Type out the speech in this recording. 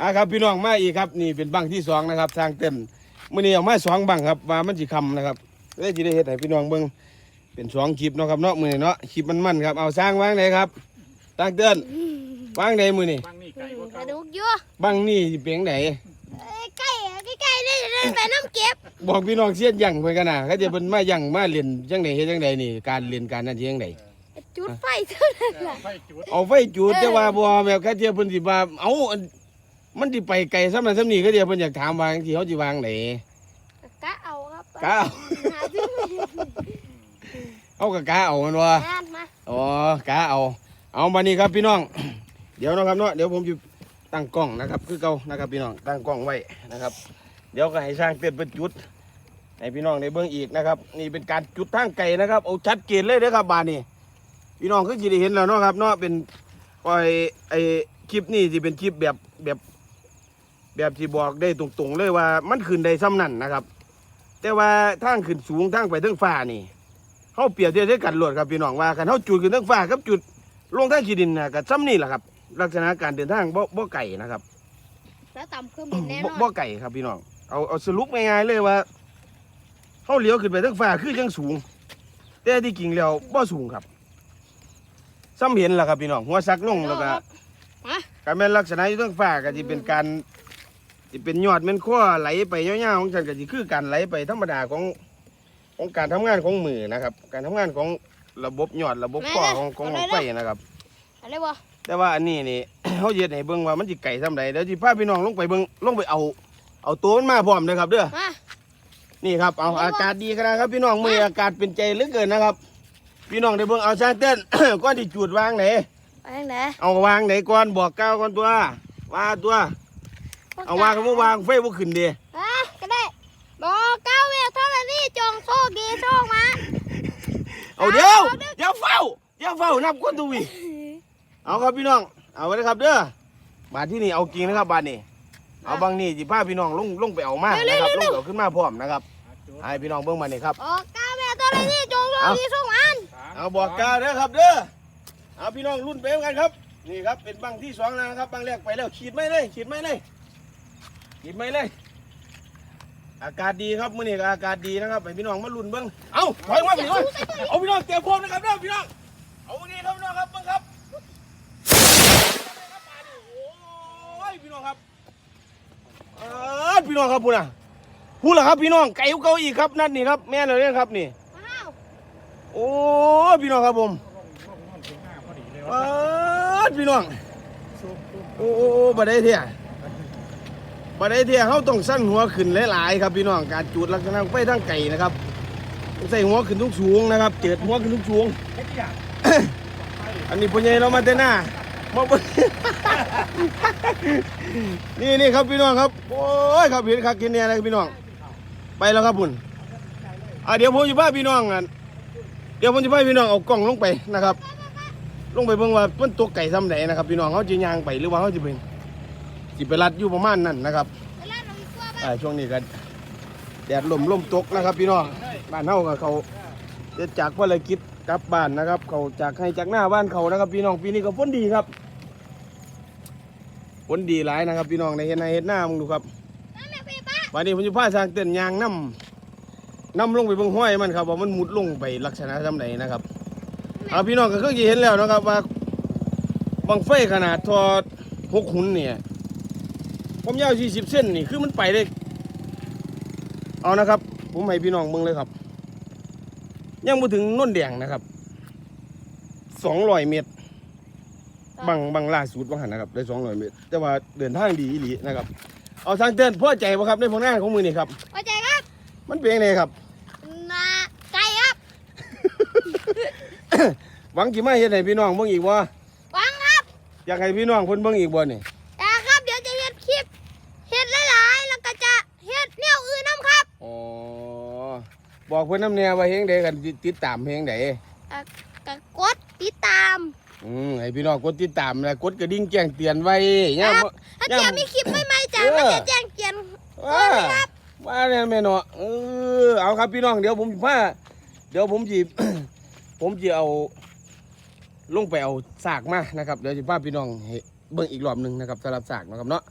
อะครับพี่น้องมาอีกครับนี่เป็นบังที่สองนะครับทางเต้นมื่อนี้เอามาสองบังครับว่ามันสิคำนะครับเลยจะได้เห็นให้พี่น้องเบิ่งเป็นสองคลิปเนาะครับเนาะมือนี้เนาะคลิปมันมันๆครับเอาสร้างวางไหนครับทางเต้นวางไหนมือนี่บางนี่ไก่กว่ากเก่าระดูกเยอะบังนี่สิเป็นไหนเอ้ยใกล้อะใกล้ๆเลยจะได้ไปน้ำเก็บบอกพี่น้องเสียนยังเพื่อนกันนะเขาจะเป็นมายังมาเรียนจังไดเฮ็ดจังไดนี่การเรียนการนั่นสิจังไดจุดไฟเท่านั้นแหละไฟจุดเอาไฟจูดแต่ว่าบ่แบบเขาจะเพิ่นสิว่าเอาอัน มันสิไปไกลซ้ำนั้นซ้ำนี้เขาจะเพิ่นอยากถามว่าจังซี่เขาสิวางไหนกะเอาครับกะเอาหาซื้อไม่ได้เอากะกะเอามันว่างานมาอ๋อกะเอา เอามานี่ครับพี่น้อง เดี๋ยวนะครับเนาะเดี๋ยวผมจะตั้งกล้องนะครับ คือเก่านะครับพี่น้องตั้งกล้องไว้นะครับ เดี๋ยวก็ให้สร้างเต้นเป็นจุดให้พี่น้องได้เบิ่งอีกนะครับ นี่เป็นการจุดทางไก่นะครับเอาชัดเจนเลยเด้อครับบานนี้พี่น้องคือสิได้เห็นแล้วเนาะครับเนาะเป็นปล่อยไอ้คลิปนี้ที่เป็นคลิปแบบแบบ แบบที่บอกได้ตรงๆเลยว่ามันขึ้นได้ซ้ำนั่นนะครับ แต่ว่าทางขึ้นสูงทางไปทางฟ้านี่เขาเปรียบเทียบด้วยกันโลดครับพี่น้องว่ากันเขาจุดขึ้นทางฟ้ากับจุดลงทางขีดินนะกับซ้ำนี่แหละครับ ลักษณะการเดินทางบ่บ่ไก่นะครับแล้วต่ำเครื่องบินแน่นบ่อนบ่ไก่ครับพี่น้องเอาเอาสรุปง่ายๆเลยว่าเขาเลี้ยวขึ้นไปทางฟ้าคือยังสูง แต่ที่จริงแล้วบ่สูงครับซ้ำเห็นแหละครับพี่น้องหัวซักลงแล้วก็มาการแม่นลักษณะอยู่ทางฟ้าก็จะเป็นการ จะเป็นยอดเป็นข้อไหลไปยาวๆของฉันก็จะคือการไหลไปธรรมดาของของการทำงานของมือนะครับ การทำงานของระบบยอดระบบข้อของของไฟนะครับ อะไรวะแต่ว่าอันนี้นี่ เขาเย็ดให้เบิ่งว่ามันสิไก่ทำไรเดี๋ยวสิพาพี่น้องลงไปเบิ่งลงไปเอา เอาตัวมันมาพร้อมเลยครับเด้อ มา นี่ครับเอาอากาศดีขนาดครับพี่น้องมืออากาศเป็นใจเหลือเกินนะครับ พี่น้องได้เบิ่งเอาช่างเต้น ก้อนที่จุดวางไหนไปทางไหนเอาวางไหนก่อนบอกก้าวก่อนตัวว่าตัว เอาวางก็บ่วางไฟบ่ขึ้นเดีอะก็ได้บอกเก้าเวลเท่านั้นนี่จงโชคดีโชคมันเอาเดี๋ยวเดี๋ยวเฝ้าเดี๋ยวเฝ้านับก้นตัววิเอาครับพี่น้อง เอาไว้นะครับเด้อบาทที่นี่เอาจริงนะครับบาทนี้เอาบางนี่สิพาพี่น้องลงลงไปเอามานะครับลงไปเอาขึ้นมาพร้อมนะครับจุดให้พี่น้องเบิ่งมานี่ครับบอกเก้าเวลเท่านั้นนี่จงโชคดีโชคมันสามเอาบอกกล่าวเด้อครับเด้อเอาพี่น้องรุ่นไปเหมือนกันครับนี่ครับเป็นบังที่สองแล้วนะครับบังแรกไปแล้วขีดไม่เลยขีดไม่เลย ขีดไม่เลย อากาศดีครับมื้อนี้ก็อากาศดีนะครับให้พี่น้องมาลุ้นเบิ่งเอาถอยมาพี่น้องเอาพี่น้องเตรียมพร้อมนะครับเด้อพี่น้อง เอาดีครับพี่น้องครับเบิ่งครับโอ้ยพี่น้องครับเออพี่น้องครับพูดนะพูดละครับพี่น้องไก่เก่าอีกครับนั่นนี่ครับแม่นเลยนะครับนี่ว้าวโอ้ยพี่น้องครับผมลงนอนถึงห้าพอดีเลยเอว่าอพี่น้องซูมซูมโอ้โอ้โอ้บัดได้เที่ย บัดไดเที่ยเขาต้องสั้นหัวขึ้นหลายๆครับพี่น้องการจูดลักษณะไฟทางไก่นะครับใส่หัวขึ้นทุกสูงนะครับ เจิดหัวขึ้นทุกสูงช่วงอันนี้พ่อใหญ่เรามาแต่หน้ามาบิ่งนี่นี่ครับพี่น้องครับ โอ้ยครับเห็นครับกเห็นเนี่ยนะครับพี่น้อง ไปแล้วครับพุ่นอะเดี๋ยวผมจะพาพี่น้องกันเดี๋ยวผมจะพาพี่น้องเอากล้องลงไปนะครับ ลงไปเบิ่งว่าเพิ่นตัวไก่ซ้ำไหนนะครับ พี่น้องเขาจะย่างไปหรือว่าเขาจะเป็น สิไปรัดอยู่ประมาณนั้นนะครับเวลาเราอีกตัวไปอ่าช่วงนี้ก็แดดลมลมตกนะครับ พี่น้องบ้านเฮาก็เขาเสร็จจากภารกิจกลับบ้านนะครับ เขาจากให้จากหน้าบ้านเขานะครับ พี่น้องปีนี้ก็ฝนดีครับฝนดีหลายนะครับ พี่น้องในเห็นในเห็นหน้ามึงดูครับนั่นแหละพี่ป้าวันนี้ผมจะพาสร้างเต้นยางน้ำน้ำลงไปเบงห้อยมันครับว่ามันมุดลงไปลักษณะทำไหนนะครับเอาพี่น้องก็เคยเห็นแล้วนะครับว่าบังไฟขนาดทอหกหุ่นเนี่ย ความยาว40เส้นนี่คือมันไปได้เอานะครับ ผมให้พี่น้องเบิ่งเลยครับ ยังมาถึงโน่นแดงนะครับ200เมตรบังบังล่าสุดบังหันนะครับได้200เมตร แต่ว่าเดินทางดีอีหลีนะครับ เอาทางเตือนพ่อใจบ่ครับในผลงานของมือนี่ครับพอใจครับมันเป็นยังไงครับนาไก่ครับ หวังกี่มาเฮ็ดให้พี่น้องเบิ่งอีกบ่หวังครับ อยากให้พี่น้องเพิ่นเบิ่งอีกบ่นี่แต่ครับเดี๋ยวจะเฮ็ดคลิปเฮ็ดหลายๆแล้วก็จะเฮ็ดแนวอื่นน้ำครับ อ๋อ บอกเพิ่นน้ำแน่ว่าเฮงใดกันติดตามเฮงใดก็กดติดตาม อืมให้พี่น้องกดติดตามแล้วกดกระดิ่งแจ้งเตือนไว้ยามครับ ถ้าเทียมมีคลิปใหม่ๆจ้ะเออมันจะแจ้งเตือนว่าว่าแน่แม่เนาะเออเอาครับพี่น้องเดี๋ยวผมสิพาเดี๋ยวผมสิผมสิเอา ลงไปเอาสากมานะครับ เดี๋ยวสิพาพี่น้องให้เบิ่งอีกรอบหนึงนะครับสำหรับสากนะครับเนาะ